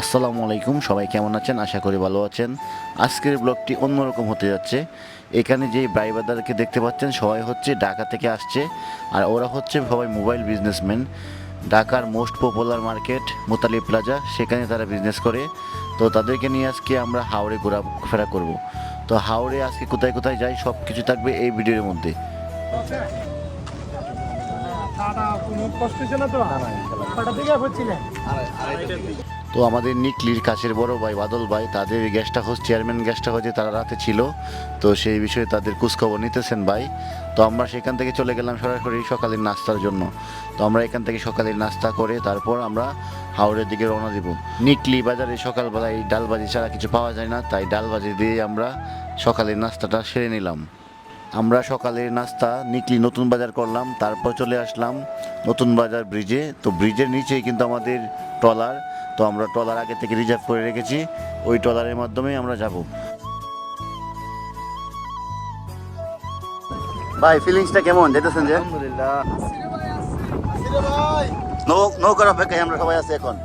আসসালামু আলাইকুম, সবাই কেমন আছেন? আশা করি ভালো আছেন। আজকের ব্লগটি অন্যরকম হতে যাচ্ছে। এখানে যে ব্রাইবাদারকে দেখতে পাচ্ছেন, সবাই হচ্ছে ঢাকা থেকে আসছে, আর ওরা হচ্ছে সবাই মোবাইল বিজনেসম্যান। ঢাকার মোস্ট পপুলার মার্কেট, মোতালি প্লাজা, সেখানে তারা বিজনেস করে। তো তাদেরকে নিয়ে আজকে আমরা হাওড়ে ঘোরাফেরা করব। তো হাওড়ে আজকে কোথায় কোথায় যাই সব কিছু থাকবে এই ভিডিওর মধ্যে। কষ্ট না তো? তো আমাদের নিকলির কাছের বড় ভাই, বাদল ভাই, তাদের গেস্ট হাউস চেয়ারম্যান গেস্ট হাউসে তারা রাতে ছিল। তো সেই বিষয়ে তাদের খোঁজখবর নিতেছেন ভাই। তো আমরা সেখান থেকে চলে গেলাম সরাসরি সকালের নাস্তার জন্য। তো আমরা এখান থেকে সকালের নাস্তা করে তারপর আমরা হাওড়ের দিকে রওনা দিব। নিকলি বাজারে সকালবেলায় ডাল ভাজি ছাড়া কিছু পাওয়া যায় না, তাই ডাল ভাজি দিয়ে আমরা সকালের নাস্তাটা সেরে নিলাম। আমরা সকালের নাস্তা নিকলি নতুন বাজার করলাম, তারপর চলে আসলাম নতুন বাজার ব্রিজে। তো ব্রিজের নিচেই কিন্তু আমাদের ট্রলার। তো আমরা ট্রলার আগে থেকে রিজার্ভ করে রেখেছি। ওই ট্রলারের মাধ্যমেই আমরা যাব। ভাই ফিলিংসটা কেমন? যেতেছেন যে? আলহামদুলিল্লাহ। নৌ নৌকার অপেক্ষায় আমরা সবাই আছি এখন।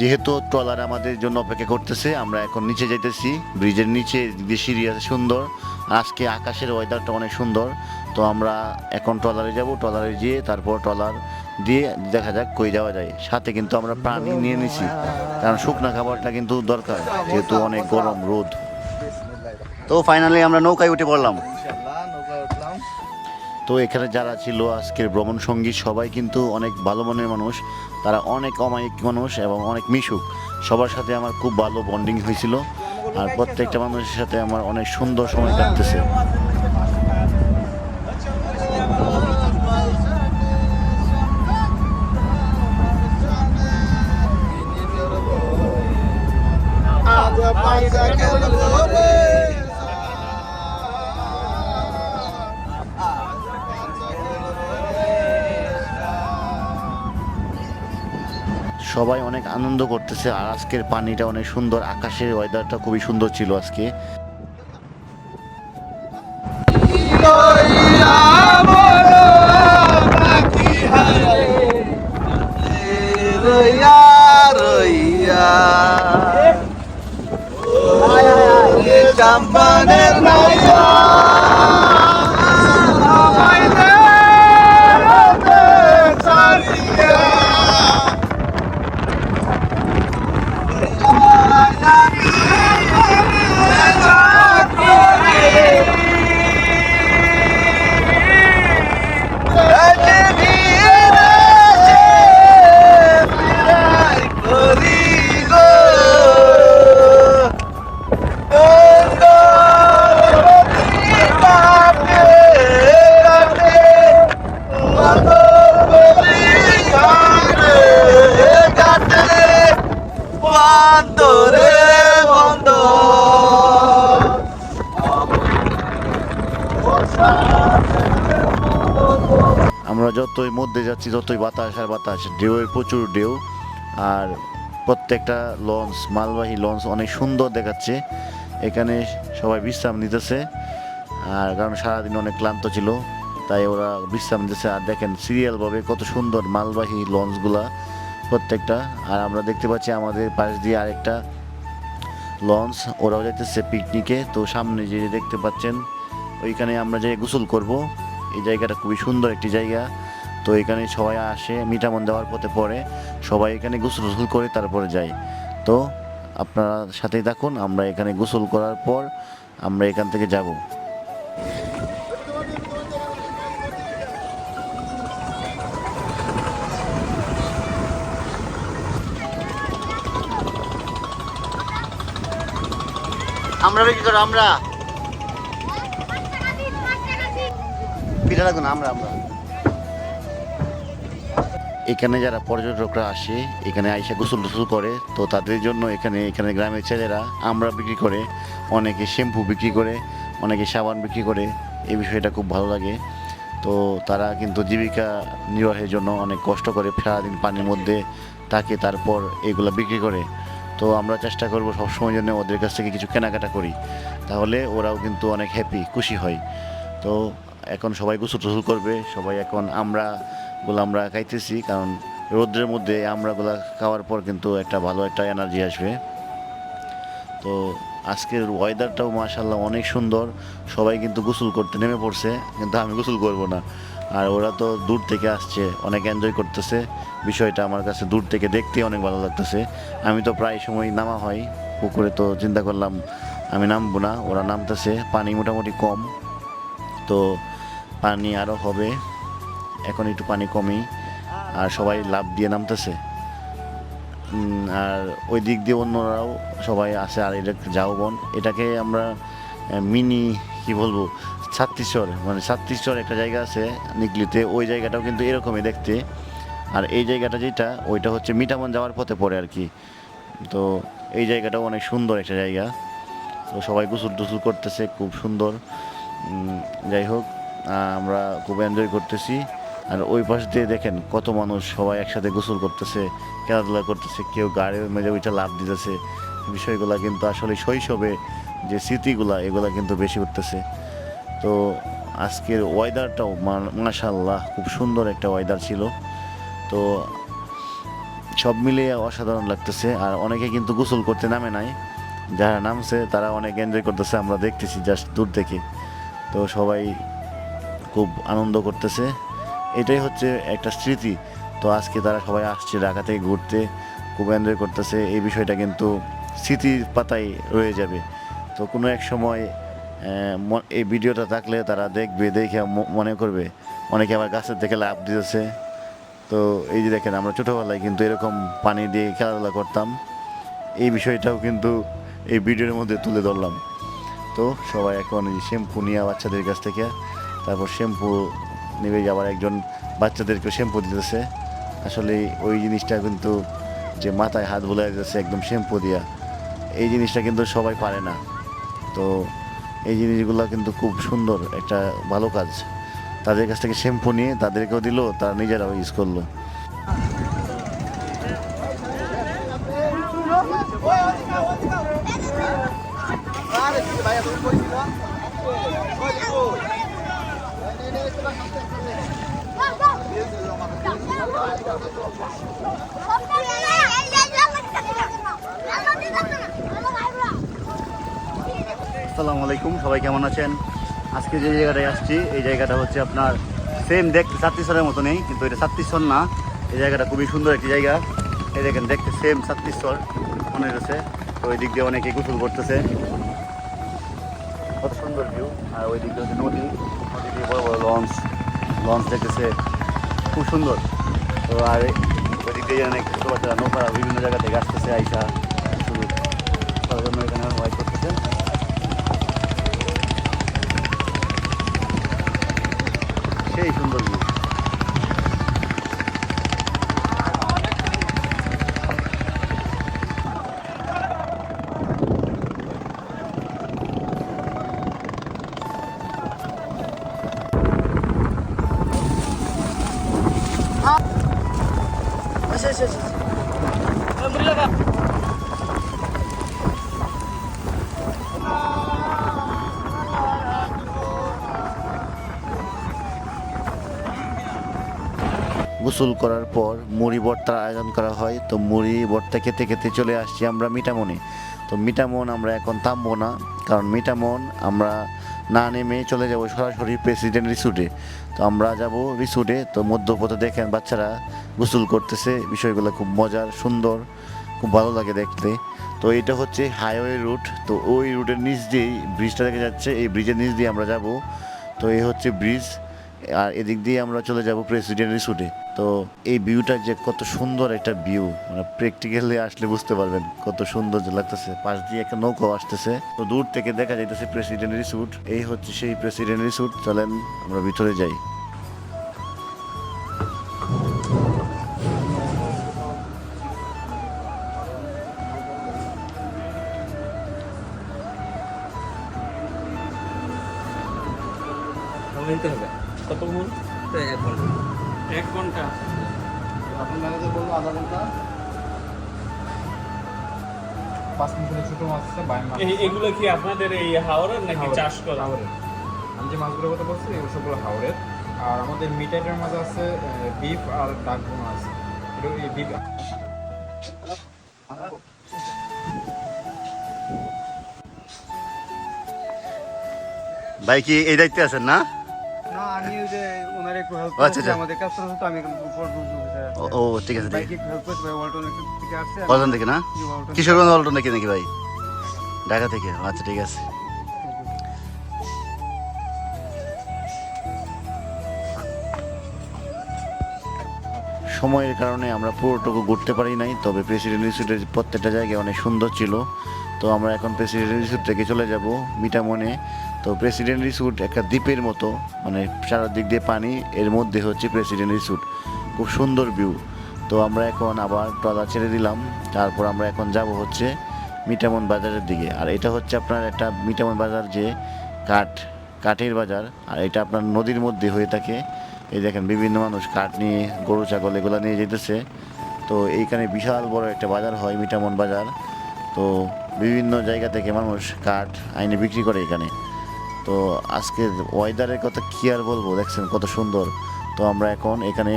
যেহেতু ট্রলার আমাদের জন্য অপেক্ষা করতেছে, আমরা এখন নিচে যাইতেছি। ব্রিজের নিচে যে সিঁড়ি আছে সুন্দর। আজকে আকাশের ওয়েদারটা অনেক সুন্দর। তো আমরা এখন ট্রলারে যাব। ট্রলারে গিয়ে তারপর ট্রলার দিয়ে দেখা যাক কই যাওয়া যায়। সাথে কিন্তু আমরা প্রাণী নিয়ে নিছি, কারণ শুকনো খাবারটা কিন্তু দরকার, যেহেতু অনেক গরম রোদ। তো ফাইনালি আমরা নৌকায় উঠে পড়লাম। তো এখানে যারা ছিল আজকের ভ্রমণ সঙ্গী, সবাই কিন্তু অনেক ভালো মনের মানুষ। তারা অনেক অমায়িক মানুষ এবং অনেক মিশুক। সবার সাথে আমার খুব ভালো বন্ডিং হয়েছিল। আর প্রত্যেকটা মানুষের সাথে আমার অনেক সুন্দর সময় কাটতেছে। সবাই অনেক আনন্দ করতেছে আর আজকের পানিটা অনেক সুন্দর, আকাশের ওয়েদারটা খুবই সুন্দর ছিল আজকে। যতই মধ্যে যাচ্ছি ততই বাতাস আর বাতাস, ঢেউয়ের প্রচুর ঢেউ। আর প্রত্যেকটা লঞ্চ মালবাহী লঞ্চ অনেক সুন্দর দেখাচ্ছে। এখানে সবাই বিশ্রাম নিতেছে। আর কারণ সারাদিন অনেক ক্লান্ত ছিল, তাই ওরা বিশ্রাম নিতেছে। আর দেখেন সিরিয়ালভাবে কত সুন্দর মালবাহী লঞ্চগুলা প্রত্যেকটা। আর আমরা দেখতে পাচ্ছি আমাদের পাশ দিয়ে আরেকটা লঞ্চ ওরাও যাইতেছে পিকনিকে তো সামনে যে দেখতে পাচ্ছেন, ওইখানে আমরা যে গোসল করব, এই জায়গাটা খুবই সুন্দর একটি জায়গা। তো এখানে সবাই আসে মিঠামন দেওয়ার পথে পরে সবাই এখানে গোসল গোসল করে তারপরে যায় তো আপনারা সাথেই থাকুন আমরা এখানে গোসল করার পর আমরা এখান থেকে যাব। আমরা কি করো আমরা। পিঠা রাখুন আমরা আমরা। এখানে যারা পর্যটকরা আসে, এখানে আইসা গোসল টুসল করে, তো তাদের জন্য এখানে এখানে গ্রামের ছেলেরা আমরা বিক্রি করে, অনেকে শ্যাম্পু বিক্রি করে, অনেকে সাবান বিক্রি করে, এই বিষয়টা খুব ভালো লাগে। তো তারা কিন্তু জীবিকা নির্বাহের জন্য অনেক কষ্ট করে সারাদিন পানির মধ্যে থাকে, তারপর এগুলো বিক্রি করে। তো আমরা চেষ্টা করব সবসময় জন্য ওদের কাছ থেকে কিছু কেনাকাটা করি। তাহলে ওরাও কিন্তু অনেক হ্যাপি খুশি হয়। তো এখন সবাই গোসল টুসল করবে, সবাই এখন আমরাগুলো আমরা খাইতেছি, কারণ রোদ্রের মধ্যে আমরাগুলা খাওয়ার পর কিন্তু একটা ভালো একটা এনার্জি আসবে। তো আজকের ওয়েদারটাও মাশাল্লাহ অনেক সুন্দর। সবাই কিন্তু গোসল করতে নেমে পড়ছে, কিন্তু আমি গোসল করব না। আর ওরা তো দূর থেকে আসছে, অনেক এনজয় করতেছে। বিষয়টা আমার কাছে দূর থেকে দেখতে অনেক ভালো লাগতেছে। আমি তো প্রায় সময় নামা হয়, পুকুরে তো চিন্তা করলাম আমি নামবো না, ওরা নামতেছে, পানি মোটামুটি কম। তো পানি আরও হবে। এখন একটু পানি কমই আর সবাই লাভ দিয়ে নামতেছে। আর ওই দিক দিয়ে অন্যরাও সবাই আসে আর এটা ঝাউবন এটাকে আমরা মিনি, কি বলব ছাত্তিশ্বর মানে ছাত্তিশ্বর একটা জায়গা আছে নিকলিতে ওই জায়গাটাও কিন্তু এরকমই দেখতে। আর এই জায়গাটা যেটা, ওইটা হচ্ছে মিটামন যাওয়ার পথে পড়ে আর কি। তো এই জায়গাটাও অনেক সুন্দর একটা জায়গা। তো সবাই গোসল টুসুল করতেছে, খুব সুন্দর। যাই হোক আমরা খুব এনজয় করতেছি। আর ওই পাশ দিয়ে দেখেন কত মানুষ সবাই একসাথে গোসল করতেছে, খেলাধুলা করতেছে, কেউ গাড়ির মেঝে ওইটা লাভ দিতেছে। বিষয়গুলো কিন্তু আসলে শৈশবে যে স্মৃতিগুলা, এগুলা কিন্তু বেশি উঠতেছে। তো আজকের ওয়েদারটাও মাশাল্লাহ খুব সুন্দর একটা ওয়েদার ছিল। তো সব মিলিয়ে অসাধারণ লাগতেছে। আর অনেকে কিন্তু গোসল করতে নামে নাই। যারা নামছে, তারা অনেক এনজয় করতেছে। আমরা দেখতেছি জাস্ট দূর থেকে। তো সবাই খুব আনন্দ করতেছে। এটাই হচ্ছে একটা স্মৃতি। তো আজকে তারা সবাই আসছে ঢাকা থেকে ঘুরতে, খুব এনজয় করতেছে। এই বিষয়টা কিন্তু স্মৃতির পাতায় রয়ে যাবে। তো কোনো এক সময় এই ভিডিওটা থাকলে তারা দেখবে, দেখে মনে করবে। অনেকে আবার গাছের থেকে লাভ দিতেছে। তো এই যে দেখেন, আমরা ছোটোবেলায় কিন্তু এরকম পানি দিয়ে খেলাধুলা করতাম। এই বিষয়টাও কিন্তু এই ভিডিওর মধ্যে তুলে ধরলাম। তো সবাই এখন শ্যাম্পু নিয়ে বাচ্চাদের কাছ থেকে, তারপর শ্যাম্পু নেবে আবার একজন বাচ্চাদেরকে শ্যাম্পু দিতেছে আসলে ওই জিনিসটা কিন্তু যে মাথায় হাত বোলাই যাচ্ছে একদম শ্যাম্পু দিয়া এই জিনিসটা কিন্তু সবাই পারে না তো এই জিনিসগুলো কিন্তু খুব সুন্দর একটা ভালো কাজ তাদের কাছ থেকে শ্যাম্পু নিয়ে তাদেরকেও দিল তারা নিজেরাও ইউজ করল আসসালামু আলাইকুম, সবাই কেমন আছেন? আজকে যে জায়গাটায় আসছি, এই জায়গাটা হচ্ছে আপনার সেম দেখতে ছাত্তিশ্বরের মতো নেই, কিন্তু এটা ছাত্তিশ্বর না। এই জায়গাটা খুবই সুন্দর একটি জায়গা। এই দেখেন, দেখতে সেম ছাত্তিশ্বর মনে হচ্ছে। তো ওই দিক দিয়ে অনেকে গোসল করতেছে। কত সুন্দর ভিউ আর ওই দিক দিয়ে হচ্ছে নদী। নদী দিয়ে বড় বড় লঞ্চ লঞ্চ দেখতেছে। খুব সুন্দর। তো আর এই- ওই দিক দিয়ে অনেক ছোটো বাচ্চারা বিভিন্ন জায়গা থেকে আসতেছে, আইসা করার জন্য এখানে ওয়াইট করতেছে। সেই সুন্দর ভিউ গোসল করার পর মুড়ি ভর্তার আয়োজন করা হয়। তো মুড়ি ভর্তা খেতে খেতে চলে আসছি আমরা মিটামনে তো মিটামন আমরা এখন থামবো না কারণ মিটামন আমরা না নেমে চলে যাব সরাসরি প্রেসিডেন্ট রিসুটে তো আমরা যাব রিসুটে তো মধ্যপথে দেখেন বাচ্চারা গোসল করতেছে। বিষয়গুলো খুব মজার, সুন্দর, খুব ভালো লাগে দেখতে। তো এটা হচ্ছে হাইওয়ে রুট তো ওই রুটের নিচ দিয়েই ব্রিজটা দেখে যাচ্ছে। এই ব্রিজের নিচ দিয়ে আমরা যাব। তো এই হচ্ছে ব্রিজ আর এদিক দিয়ে আমরা চলে যাব প্রেসিডেন্ট রিসুটে তো এই ভিউটা যে কত সুন্দর একটা ভিউ মানে প্র্যাকটিক্যালি আসলে বুঝতে পারবেন কত সুন্দর লাগতেছে। পাশ দিয়ে একটা নৌকাও আসতেছে। তো দূর থেকে দেখা যাইতেছে প্রেসিডেন্ট রিসুট এই হচ্ছে সেই প্রেসিডেন্ট রিসুট চলেন আমরা ভিতরে যাই। হবে। কতক্ষণ? এক ঘণ্টা। এক ঘণ্টা। আপনার ম্যানেজার বলল আধা ঘণ্টা। পাঁচ মিনিটের ছোট মাছ আছে বাইম মাছ এই- এগুলো কি আপনাদের এই হাওড়ের নাকি চাষ করা? হাওড়ের আমি যে মাছগুলোর কথা বলছি এগুলো সবগুলো হাওড়ের আর আমাদের মিটাইটের মাছ আছে বিফ আর ডাক এটা এই বিফ ভাই কি এই দায়িত্বে আছেন না? না আমি ওই যে ওনার একটু হেল্প আচ্ছা, আচ্ছা। আমাদের তো আমি ও ও ঠিক আছে ঠিক বাইকে একটু হেল্প করতে ভাই ওয়ালটন থেকে আসছে থেকে না? ওয়ালটন কিশোরগঞ্জ অলটন নাকি ভাই? ঢাকা থেকে? আচ্ছা ঠিক আছে। সময়ের কারণে আমরা পুরোটুকু ঘুরতে পারি নাই তবে প্রেসিডেন্ট রিসোর্টের প্রত্যেকটা জায়গায় অনেক সুন্দর ছিল। তো আমরা এখন প্রেসিডেন্ট রিসোর্ট থেকে চলে যাব মিটামনে তো প্রেসিডেন্ট রিসুট একটা দ্বীপের মতো মানে চারদিক দিয়ে পানি, এর মধ্যে হচ্ছে প্রেসিডেন্ট রিসুট খুব সুন্দর ভিউ তো আমরা এখন আবার ট্রলার ছেড়ে দিলাম। তারপর আমরা এখন যাব হচ্ছে মিটামন বাজারের দিকে। আর এটা হচ্ছে আপনার একটা মিটামন বাজার যে কাঠ, কাঠের বাজার। আর এটা আপনার নদীর মধ্যে হয়ে থাকে। এই দেখেন বিভিন্ন মানুষ কাঠ নিয়ে, গরু, ছাগল এগুলো নিয়ে যেতেছে। তো এইখানে বিশাল বড় একটা বাজার হয় মিটামন বাজার। তো বিভিন্ন জায়গা থেকে মানুষ কাঠ আইনে বিক্রি করে এখানে। তো আজকে ওয়েদারের কথা কী আর বলব? দেখছেন কত সুন্দর। তো আমরা এখন এখানে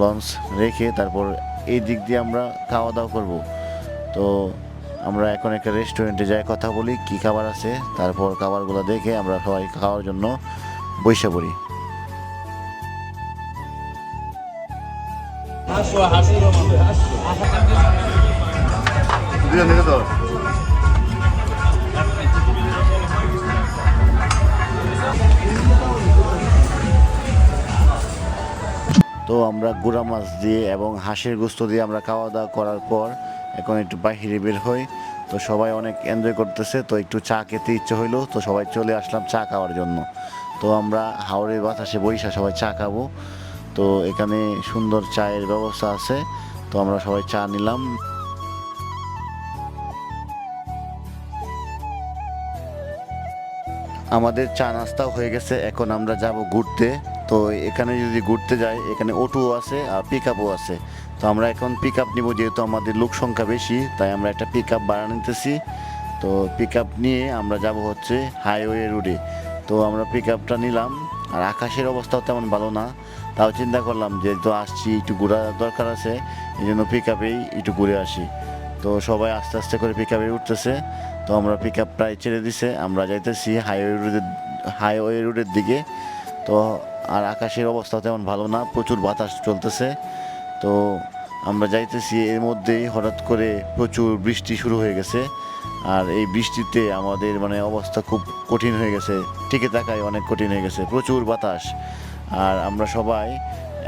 লঞ্চ রেখে তারপর এই দিক দিয়ে আমরা খাওয়া দাওয়া করব। তো আমরা এখন একটা রেস্টুরেন্টে যাই কথা বলি কী খাবার আছে তারপর খাবারগুলো দেখে আমরা সবাই খাওয়ার জন্য বসে পড়ি। হাসো হাসো হাসো। দুজন তো আমরা গুড়া মাছ দিয়ে এবং হাঁসের গুস্ত দিয়ে আমরা খাওয়া দাওয়া করার পর এখন একটু বাহিরে বের হই। তো সবাই অনেক এনজয় করতেছে, তো একটু চা খেতে ইচ্ছে হইল, তো সবাই চলে আসলাম চা খাওয়ার জন্য। তো আমরা হাওড়ে বাতাসে বৈশা সবাই চা খাব। তো এখানে সুন্দর চায়ের ব্যবস্থা আছে, তো আমরা সবাই চা নিলাম। আমাদের চা নাস্তাও হয়ে গেছে, এখন আমরা যাব ঘুরতে। তো এখানে যদি ঘুরতে যাই, এখানে অটো আছে আর পিক আপও আছে। তো আমরা এখন পিক আপ নিব যেহেতু আমাদের লোক সংখ্যা বেশি, তাই আমরা একটা পিক আপ ভাড়া নিতেছি। তো পিক আপ নিয়ে আমরা যাব হচ্ছে হাইওয়ে রোডে তো আমরা পিক আপটা নিলাম আর আকাশের অবস্থাও তেমন ভালো না। তাও চিন্তা করলাম যে তো আসছি, একটু ঘোরা দরকার আছে এই জন্য পিক আপেই একটু ঘুরে আসি। তো সবাই আস্তে আস্তে করে পিক আপে উঠতেছে। তো আমরা পিক আপ প্রায় ছেড়ে দিছে, আমরা যাইতেছি হাইওয়ে রোডের হাইওয়ে রোডের দিকে। তো আর আকাশের অবস্থা তেমন ভালো না, প্রচুর বাতাস চলতেছে। তো আমরা যাইতেছি, এর মধ্যেই হঠাৎ করে প্রচুর বৃষ্টি শুরু হয়ে গেছে। আর এই বৃষ্টিতে আমাদের মানে অবস্থা খুব কঠিন হয়ে গেছে, টিকে থাকাই অনেক কঠিন হয়ে গেছে, প্রচুর বাতাস। আর আমরা সবাই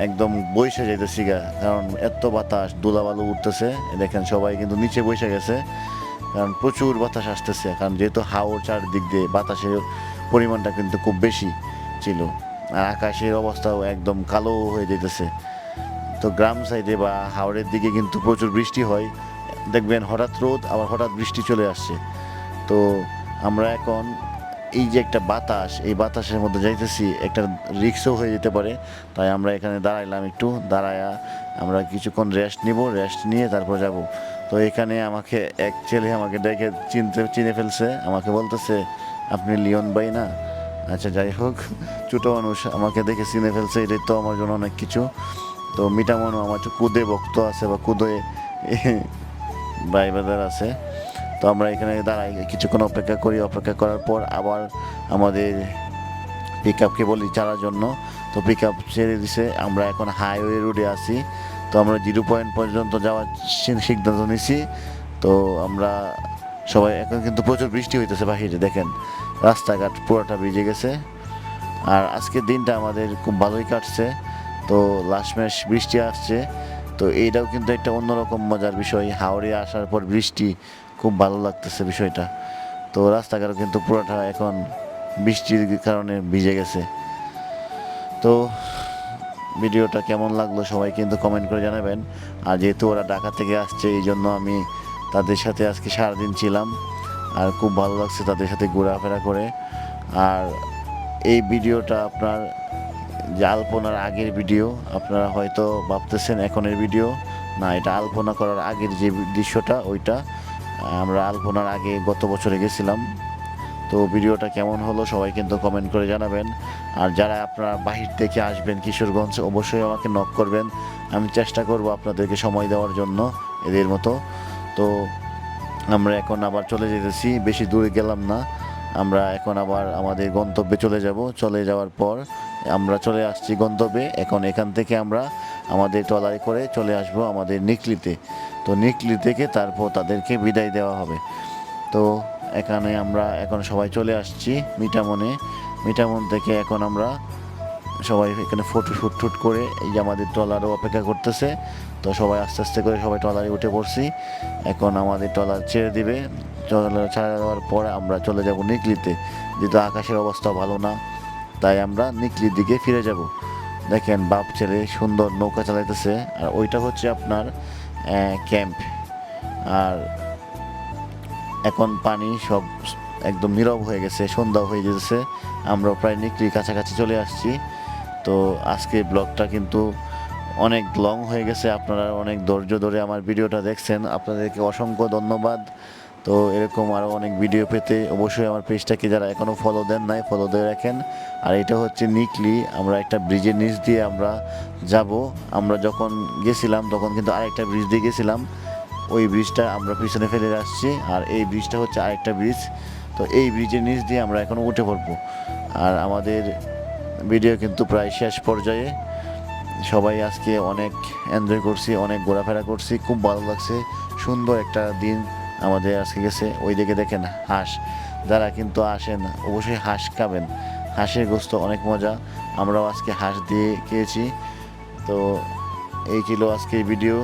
একদম বৈশে যাইতেছি গা, কারণ এত বাতাস, ধুলাবালু উঠতেছে। দেখেন সবাই কিন্তু নিচে বসে গেছে, কারণ প্রচুর বাতাস আসতেছে। কারণ যেহেতু হাওর চারদিক দিয়ে বাতাসের পরিমাণটা কিন্তু খুব বেশি। ছিল। আর আকাশের অবস্থাও একদম কালো হয়ে যেতেছে তো গ্রাম সাইডে বা হাওড়ের দিকে কিন্তু প্রচুর বৃষ্টি হয়। দেখবেন হঠাৎ রোদ, আবার হঠাৎ বৃষ্টি চলে আসছে। তো আমরা এখন এই যে একটা বাতাস, এই বাতাসের মধ্যে যাইতেছি, একটা রিক্সও হয়ে যেতে পারে। তাই আমরা এখানে দাঁড়াইলাম একটু, দাঁড়ায়া আমরা কিছুক্ষণ রেস্ট নিব রেস্ট নিয়ে তারপর যাব। তো এখানে আমাকে এক ছেলে আমাকে ডেকে চিনতে, চিনে ফেলছে, আমাকে বলতেছে, আপনি লিওন ভাই না? আচ্ছা যাই হোক, ছোটো মানুষ আমাকে দেখে চিনে ফেলছে, এটাই তো আমার জন্য অনেক কিছু। তো মিটামনও আমার একটু কুদে ভক্ত আছে বা কুদে ভাই আছে। তো আমরা এখানে দাঁড়াই, কিছুক্ষণ অপেক্ষা করি। অপেক্ষা করার পর আবার আমাদের পিক আপকে বলি চালার জন্য। তো পিক আপ ছেড়ে দিছে, আমরা এখন হাইওয়ে রোডে আছি। তো আমরা জিরো পয়েন্ট পর্যন্ত যাওয়ার সিদ্ধান্ত নিছি। তো আমরা সবাই, এখন কিন্তু প্রচুর বৃষ্টি হইতেছে বাহিরে, দেখেন। রাস্তাঘাট পুরোটা ভিজে গেছে। আর আজকের দিনটা আমাদের খুব ভালোই কাটছে। তো ম্যাচ বৃষ্টি আসছে। তো এইটাও কিন্তু একটা অন্যরকম মজার বিষয়। হাওড়ে আসার পর বৃষ্টি খুব ভালো লাগতেছে বিষয়টা। তো রাস্তাঘাট কিন্তু পুরোটা এখন বৃষ্টির কারণে ভিজে গেছে। তো ভিডিওটা কেমন লাগল সবাই কিন্তু কমেন্ট করে জানাবেন। আর যেহেতু ওরা ঢাকা থেকে আসছে, এই জন্য আমি তাদের সাথে আজকে সারাদিন ছিলাম। আর খুব ভালো লাগছে তাদের সাথে ঘোরাফেরা করে। আর এই ভিডিওটা আপনার, যে আলপনার আগের ভিডিও, আপনারা হয়তো ভাবতেছেন এখনের ভিডিও। না, এটা আলপনা করার আগের যে দৃশ্যটা, ওইটা। আমরা আলপনার আগে গত বছরে গেছিলাম। তো ভিডিওটা কেমন হলো সবাই কিন্তু কমেন্ট করে জানাবেন। আর যারা আপনারা বাহির থেকে আসবেন কিশোরগঞ্জ, অবশ্যই আমাকে নক করবেন। আমি চেষ্টা করব আপনাদেরকে সময় দেওয়ার জন্য এদের মতো। তো আমরা এখন আবার চলে যেতেছি, বেশি দূরে গেলাম না। আমরা এখন আবার আমাদের গন্তব্যে চলে যাব। চলে যাওয়ার পর আমরা চলে আসছি গন্তব্যে। এখন এখান থেকে আমরা আমাদের ট্রলারে করে চলে আসব আমাদের নিকলিতে। তো নিকলি থেকে তারপর তাদেরকে বিদায় দেওয়া হবে। তো এখানে আমরা এখন সবাই চলে আসছি মিটামনে মিটামন থেকে এখন আমরা সবাই এখানে ফটো শুট টুট করে এই যে আমাদের ট্রলারও অপেক্ষা করতেছে। তো সবাই আস্তে আস্তে করে সবাই ট্রলারে উঠে পড়ছি। এখন আমাদের ট্রলার ছেড়ে দিবে। ট্রলার ছাড়া দেওয়ার পরে আমরা চলে যাব নিকলিতে। যেহেতু আকাশের অবস্থা ভালো না, তাই আমরা নিকলির দিকে ফিরে যাব। দেখেন বাপ ছেলে সুন্দর নৌকা চালাইতেছে। আর ওইটা হচ্ছে আপনার ক্যাম্প। আর এখন পানি সব একদম নীরব হয়ে গেছে, সন্ধ্যা হয়ে যেতেছে আমরা প্রায় নিকলির কাছাকাছি চলে আসছি। তো আজকে ব্লগটা কিন্তু অনেক লং হয়ে গেছে। আপনারা অনেক ধৈর্য ধরে আমার ভিডিওটা দেখছেন। আপনাদেরকে অসংখ্য ধন্যবাদ। তো এরকম আরও অনেক ভিডিও পেতে অবশ্যই আমার পেজটাকে যারা এখনও ফলো দেন নাই ফলো দিয়ে রাখেন। আর এটা হচ্ছে নিকলি আমরা একটা ব্রিজের নিচ দিয়ে আমরা যাব। আমরা যখন গেছিলাম, তখন কিন্তু আরেকটা ব্রিজ দিয়ে গেছিলাম। ওই ব্রিজটা আমরা পিছনে ফেলে আসছি। আর এই ব্রিজটা হচ্ছে আরেকটা ব্রিজ তো এই ব্রিজের নিচ দিয়ে আমরা এখন উঠে পড়ব। আর আমাদের ভিডিও কিন্তু প্রায় শেষ পর্যায়ে। সবাই আজকে অনেক এনজয় করছি, অনেক ঘোরাফেরা করছি, খুব ভালো লাগছে, সুন্দর একটা দিন আমাদের আজকে গেছে। ওই দিকে দেখেন হাঁস, যারা কিন্তু আসেন, অবশ্যই হাঁস খাবেন। হাঁসের গোস্ত অনেক মজা, আমরাও আজকে হাঁস দিয়ে খেয়েছি। তো এই ছিল আজকে ভিডিও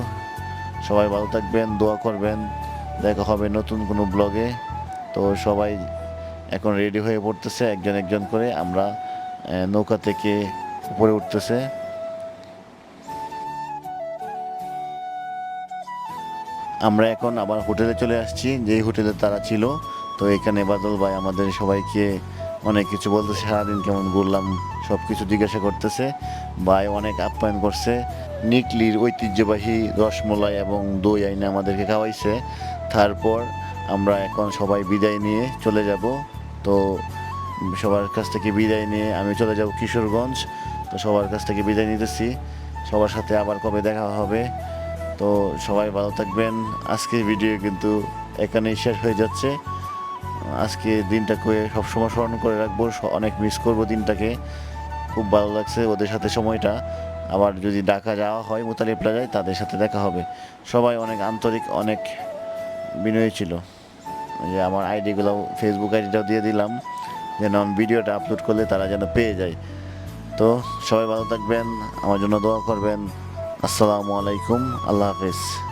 সবাই ভালো থাকবেন, দোয়া করবেন। দেখা হবে নতুন কোনো ব্লগে তো সবাই এখন রেডি হয়ে পড়তেছে একজন একজন করে, আমরা নৌকা থেকে উপরে উঠতেছে। আমরা এখন আবার হোটেলে চলে আসছি, যেই হোটেলে তারা ছিল। তো এখানে বাদল ভাই আমাদের সবাইকে অনেক কিছু বলতেছে, সারাদিন কেমন ঘুরলাম সব কিছু জিজ্ঞাসা করতেছে। ভাই অনেক আপ্যায়ন করছে, নিকলির ঐতিহ্যবাহী রসমলাই এবং দই আইনে আমাদেরকে খাওয়াইছে। তারপর আমরা এখন সবাই বিদায় নিয়ে চলে যাব। তো সবার কাছ থেকে বিদায় নিয়ে আমি চলে যাব কিশোরগঞ্জ। তো সবার কাছ থেকে বিদায় নিতেছি। সবার সাথে আবার কবে দেখা হবে? তো সবাই ভালো থাকবেন। আজকের ভিডিও কিন্তু এখানেই শেষ হয়ে যাচ্ছে। আজকে দিনটা দিনটাকে সবসময় স্মরণ করে রাখব। অনেক মিস করব দিনটাকে। খুব ভালো লাগছে ওদের সাথে সময়টা। আবার যদি ঢাকা যাওয়া হয় মুতালি প্লাজায় তাদের সাথে দেখা হবে। সবাই অনেক আন্তরিক, অনেক বিনয়ী ছিল। যে আমার আইডিগুলো ফেসবুক আইডিটাও দিয়ে দিলাম। যেন আমি ভিডিওটা আপলোড করলে তারা যেন পেয়ে যায়। তো সবাই ভালো থাকবেন, আমার জন্য দোয়া করবেন। আসসালামু আলাইকুম, আল্লাহ হাফেজ।